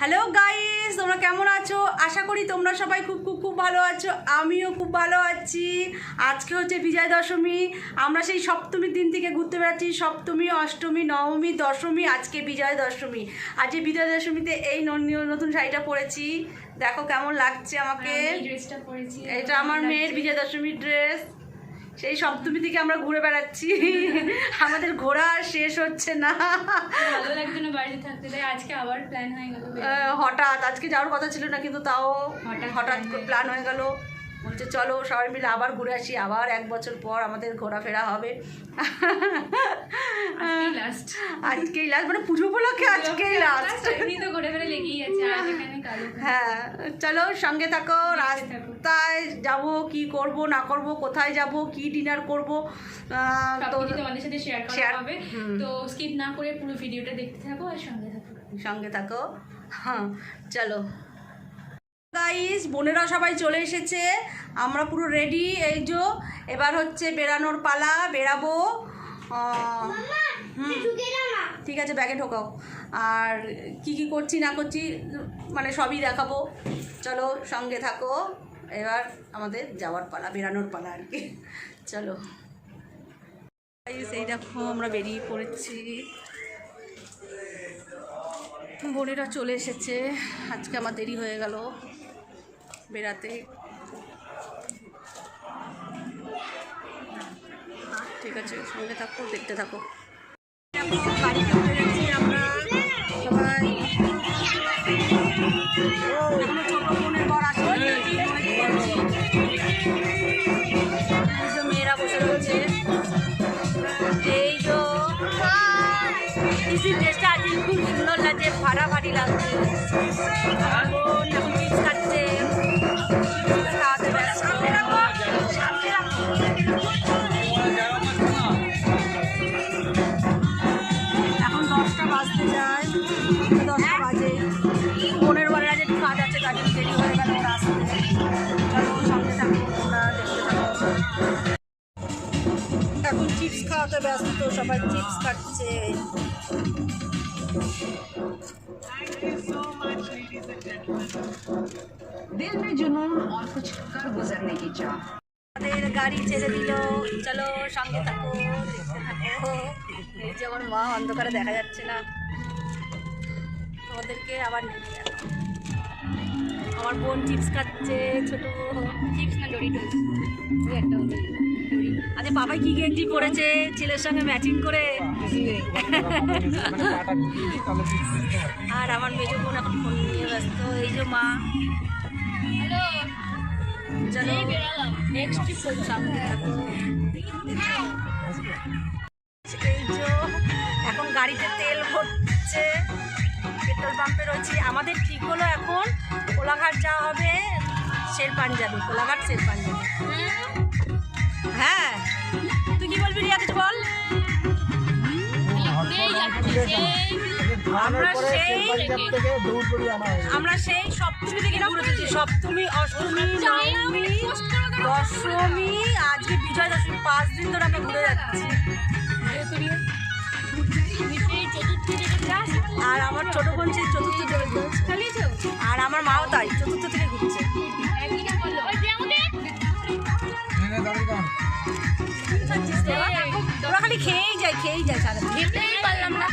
Hello guys তোমরা কেমন আছো? আশা করি তোমরা সবাই খুব খুব খুব ভালো আছো। আমিও খুব ভালো আছি। আজকে হচ্ছে বিজয় দশমী আমরা সেই সপ্তমীর দিন থেকে ঘুরতে বেড়াচ্ছি। সপ্তমী অষ্টমী নবমী দশমী আজকে বিজয় দশমী আজকে বিজয় দশমীতে এই নতুন শাড়িটা পরেছি। দেখো কেমন লাগছে আমাকে। ড্রেসটা পরেছি। এটা আমার মেয়ের বিজয় দশমীর ড্রেস সেই সপ্তমী থেকে আমরা ঘুরে বেড়াচ্ছি। আমাদের ঘোরা আর শেষ হচ্ছে না। ভালো লাগতো না বাড়িতে থাকতে তাই আজকে আবার প্ল্যান হয়ে গেল। হঠাৎ আজকে যাওয়ার কথা ছিল না কিন্তু তাও হঠাৎ প্ল্যান হয়ে গেল। বলছে চলো সবাই মিলে আবার ঘুরে আসি আবার এক বছর পর আমাদের ঘোরাফেরা হবে। আজকেই লাস্ট মানে পুজো উপলক্ষে আজকেই লাস্ট। হ্যাঁ চলো সঙ্গে থাকো। রাস্তায় যাব কি করব না করব কোথায় যাব কি ডিনার করব তো তোমাদের সাথে শেয়ার করা হবে। তো স্কিপ না করে পুরো ভিডিওটা দেখতে থাকো আর সঙ্গে থাকো। সঙ্গে থাকো। হ্যাঁ চলো। গাইস বোনেরা সবাই চলে এসেছে। আমরা পুরো রেডি এই যে এবার হচ্ছে বেরানোর পালা বেরাবো ঠিক আছে ব্যাগে ঢোকাও। আর কি কি করছি না করছি মানে সবই দেখাবো। চলো সঙ্গে থাকো। এবার আমাদের যাওয়ার পালা বেরানোর পালা আর কি। চলো। এই দেখো আমরা বেরিয়ে পড়েছি। বোনেরা চলে এসেছে। আজকে আমার দেরি হয়ে গেল। বেরাতে ঠিক আছে সঙ্গে থাকো দেখতে থাকো আমরা সবাই মেয়েরা বসে রয়েছে এই খুব সুন্দর লাগছে ফাটাফাটি লাগছে পৌনে বাজে বোনের বেলা যে কাজ আছে তার জন্য দেরি হয়ে সামনে থাকো দেখতে এখন চিপস খাওয়াতে ব্যস্ত সবাই চিপস খাচ্ছে দিল আমাদের গাড়ি ছেড়ে দিল। চলো সঙ্গে থাকো। দেখতে মা অন্ধকারে দেখা যাচ্ছে না। তোমাদেরকে আবার নেমে যাব আমার বোন চিপস খাচ্ছে ছোট চিপস না ডরিটোস একটা হলো দড়ি। আচ্ছা বাবাই কি গেঞ্জি পরেছে ছেলের সঙ্গে ম্যাচিং করে। আর আমার মেজো বোন এখন ফোন নিয়ে ব্যস্ত। এই যে মা। হ্যালো। চলো নেক্সট ট্রিপ সামনে থাকো। এই যে এখন গাড়িতে তেল ভরছে। পেট্রোল পাম্পে রয়েছে। আমাদের ঠিক হলো এখন। কোলাঘাট যাওয়া হবে শের পাঞ্জাবি কোলাঘাট শের পাঞ্জাবি হ্যাঁ। তুই কি বলবি রিয়া কিছু বল? আমরা সেই আমরা সেই সপ্তমী থেকে ঘুরেছি সপ্তমী, অষ্টমী, নবমী, দশমী, আজকে বিজয় দশমী পাঁচ দিন ধরে আমরা ঘুরে যাচ্ছি। আর আমার ছোট বোন সেই চতুর্থ থেকে ঘুরছে। আর আমার মাও তাই, চতুর্থ থেকে ঘুরছে। খালি খেয়েই যায় খেয়েই যায় সারা খেতেই পারলাম না।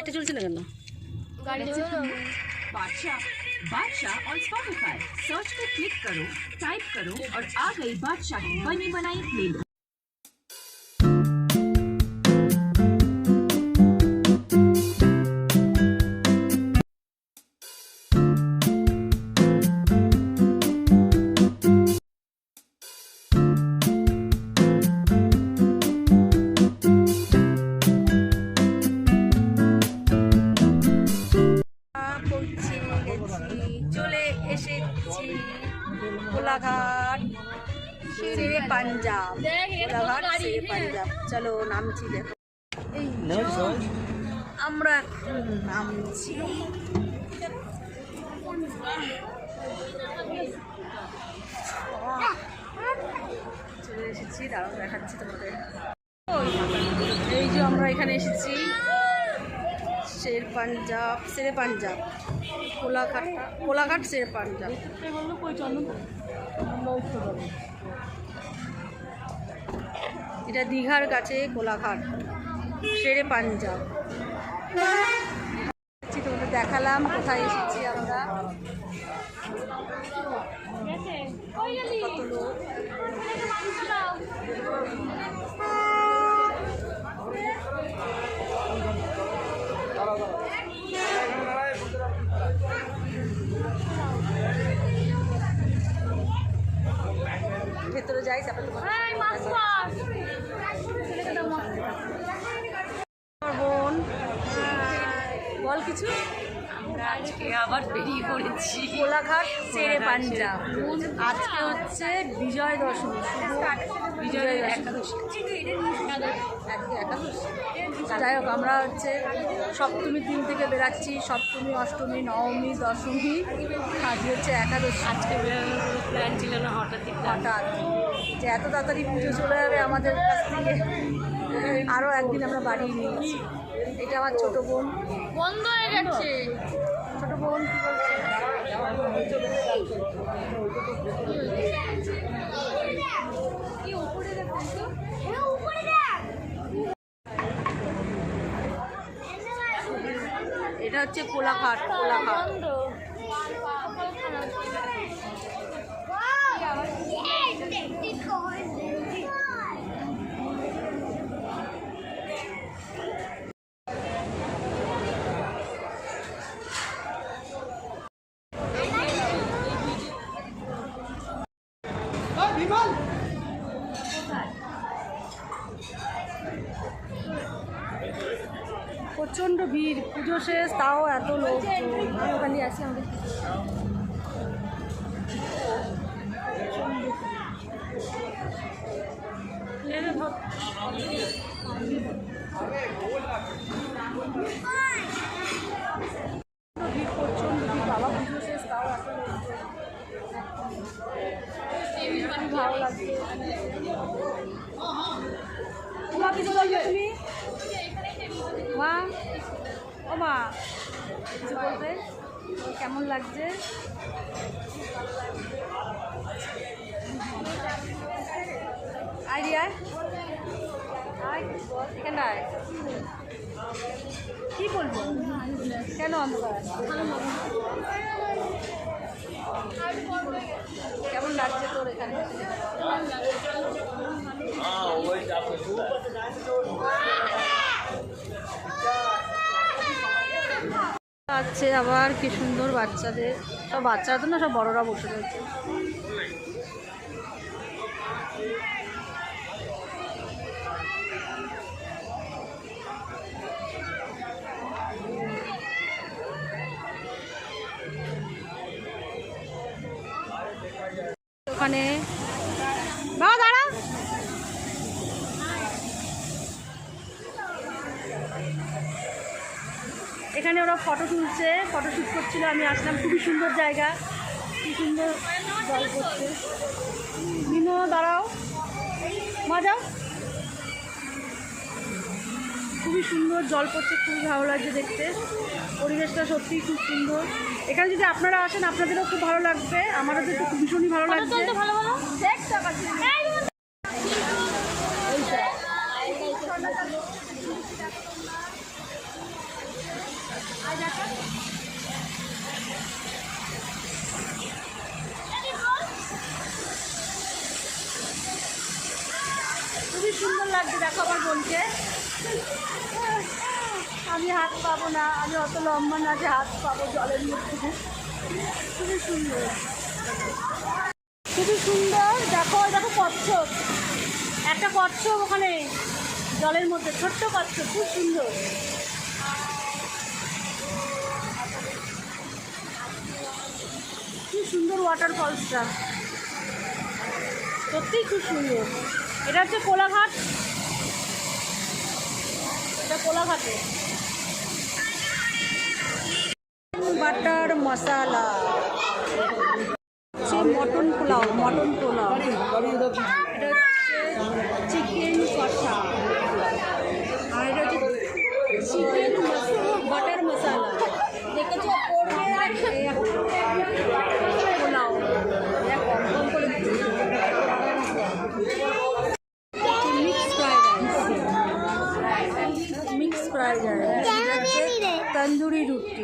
লাইটটা চলছে না কেন बादशाह बादशाह और स्पॉटिफाई सर्च पे क्लिक करो टाइप करो और आ गई बादशाह की बनी बनाई प्लेलिस्ट পাঞ্জাব। কোলাঘাট শেরে পাঞ্জাব। চলো নামছি দেখো। এই আমরা এখন নামছি। চলে এসেছি দাঁড়াও দেখাচ্ছি তোমাদের। এই যে আমরা এখানে এসেছি শের পাঞ্জাব শেরে পাঞ্জাব কোলাঘাট কোলাঘাট শের পাঞ্জাব। এটা দীঘার কাছে কোলাঘাট সেরে পাঞ্জাব। দেখালাম কোথায় এসেছি আমরা। কত লোক? যাই তারপরে আমার বোন বল কিছু আজকে আবার বেরিয়ে পড়েছি। কোলাঘাট ছেড়ে পাঞ্জাব। আজকে হচ্ছে বিজয় দশমী। বিজয় একাদশী। যাই হোক আমরা হচ্ছে সপ্তমীর দিন থেকে বেরাচ্ছি। সপ্তমী অষ্টমী নবমী দশমী আজকে হচ্ছে একাদশী। আজকে প্ল্যান ছিল না হঠাৎই হঠাৎ। যে এত তাড়াতাড়ি পুজো চলে যাবে আমাদের কাছ থেকে আরও একদিন আমরা বাড়িয়ে নিয়েছি। এটা আমার ছোট বোন। বন্ধ হয়ে গেছে। ছোট বোন কি বলছে? এটা হচ্ছে কোলাঘাট কোলাঘাট। প্রচণ্ড ভিড় পুজো শেষ তাও এত লোক। ওখানে আছে আমাদের। ভিড়। ও মা, কিছু বলবে কেমন লাগছে? আইডিয়া? এখানটায় কি বলব? কেন কেমন লাগছে তোর এখানে? আছে আবার কি সুন্দর বাচ্চাদের। সব বাচ্চারা তো না সব বড়রা বসে রয়েছে। ওখানে এখানে ওরা ফটো তুলছে ফটো শ্যুট করছিল আমি আসলাম খুবই সুন্দর জায়গা। কি সুন্দর জল মিনো দাঁড়াও। মা যাও খুবই সুন্দর জল পড়ছে খুবই ভালো লাগছে দেখতে। পরিবেশটা সত্যিই খুব সুন্দর। এখানে যদি আপনারা আসেন আপনাদেরও খুব ভালো লাগবে। আমারও তো ভীষণই ভালো লাগছে ভালো ভালো খুবই সুন্দর লাগছে দেখো আমার বোনকে। আমি হাত পাবো না, আমি অত লম্বা না যে হাত পাবো জলের মধ্যে। খুবই সুন্দর। খুবই সুন্দর। দেখো দেখো কচ্ছপ। একটা কচ্ছপ ওখানে, জলের মধ্যে, ছোট্ট কচ্ছপ, খুব সুন্দর। খুব সুন্দর ওয়াটার ফলসটা সত্যিই খুব সুন্দর। এটা হচ্ছে কোলাঘাট। এটা কোলাঘাটে। Butter masala. Mutton pulao mutton pulao এটা হচ্ছে চিকেন কষা আর এটা হচ্ছে চিকেন বাটার মশালা দেখেছ পড়বে পোলাও এটা কম কম করে mix fried rice mix fried rice tandoori রুটি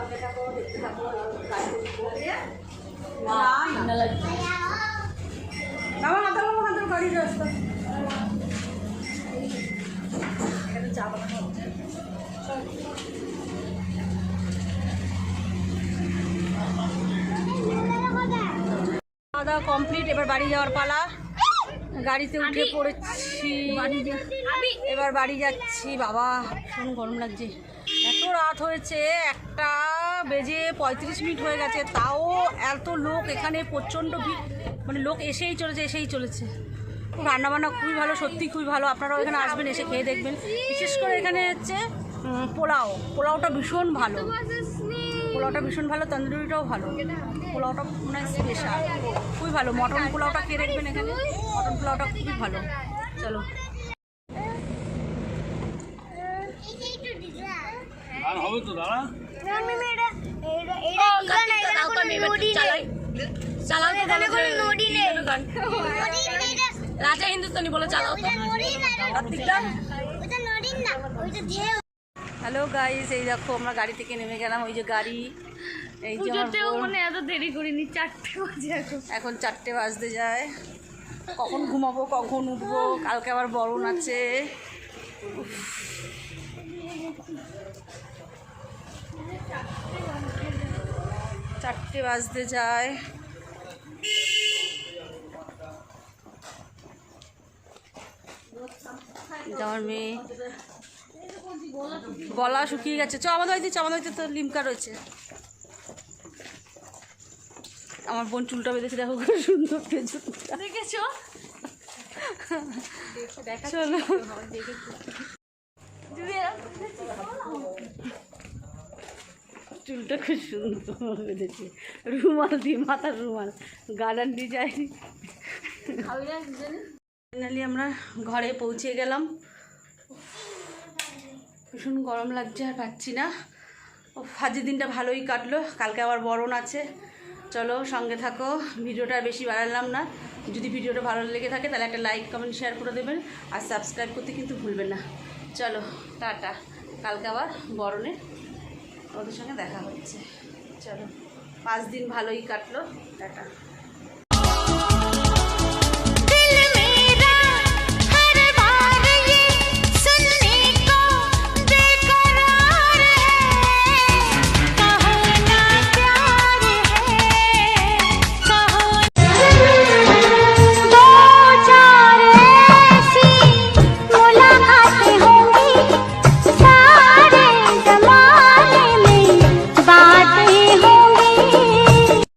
সঙ্গে থাকো দেখতে থাকো গাড়ি উঠবো। না না আমার হাতের মতো হাতের রাস্তা এখানে চা বানানো হচ্ছে। খাওয়া দাওয়া কমপ্লিট এবার বাড়ি যাওয়ার পালা। গাড়িতে উঠে পড়েছি। এবার বাড়ি যাচ্ছি। বাবা ভীষণ গরম লাগছে। রাত হয়েছে, একটা বেজে পঁয়ত্রিশ মিনিট হয়ে গেছে, তাও এত লোক, এখানে প্রচণ্ড ভিড় মানে লোক এসেই চলেছে এসেই চলেছে। রান্নাবান্না খুবই ভালো, সত্যি খুবই ভালো, আপনারাও এখানে আসবেন, এসে খেয়ে দেখবেন। বিশেষ করে এখানে হচ্ছে পোলাও, পোলাওটা ভীষণ ভালো। পোলাওটা ভীষণ ভালো, তন্দুরিটাও ভালো। পোলাওটা মানে স্পেশাল খুবই ভালো, মটন পোলাওটা খেয়ে দেখবেন এখানে। মটন পোলাওটা খুবই ভালো। চলো। আর হবে তো দাঁড়া। রাজা হিন্দুস্তানি বলে চালাও হ্যালো গাইস এই দেখো আমরা গাড়ি থেকে নেমে গেলাম ওই যে গাড়ি। এই যে মানে এত দেরি করিনি চারটে বাজে এখন। এখন চারটে বাজতে যায়। কখন ঘুমাবো কখন উঠবো কালকে আবার বরণ আছে। চারটে বাজতে যায়। আমার মেয়ে। গলা শুকিয়ে গেছে। চ আমাদের চ আমাদের বাড়িতে তো লিমকা রয়েছে। আমার বোন চুলটা বেঁধেছে দেখো খুব সুন্দর পেছনটা। দেখেছ। চলো। চুলটা খুব সুন্দর বেঁধেছে রুমাল দিয়ে, মাথার রুমাল। গার্ডেন ডিজাইন ফাইনালি আমরা ঘরে পৌঁছে গেলাম। ভীষণ গরম লাগছে আর পাচ্ছি না। ও আজকের দিনটা ভালোই কাটলো। কালকে আবার বরণ আছে। চলো সঙ্গে থাকো। ভিডিওটা বেশি বাড়ালাম না। যদি ভিডিওটা ভালো লেগে থাকে তাহলে একটা লাইক কমেন্ট শেয়ার করে দেবেন। আর সাবস্ক্রাইব করতে কিন্তু ভুলবেন না। চলো, টাটা। কালকে আবার বরণে ওদের সঙ্গে দেখা হচ্ছে। চলো পাঁচ দিন ভালোই কাটলো টাটা।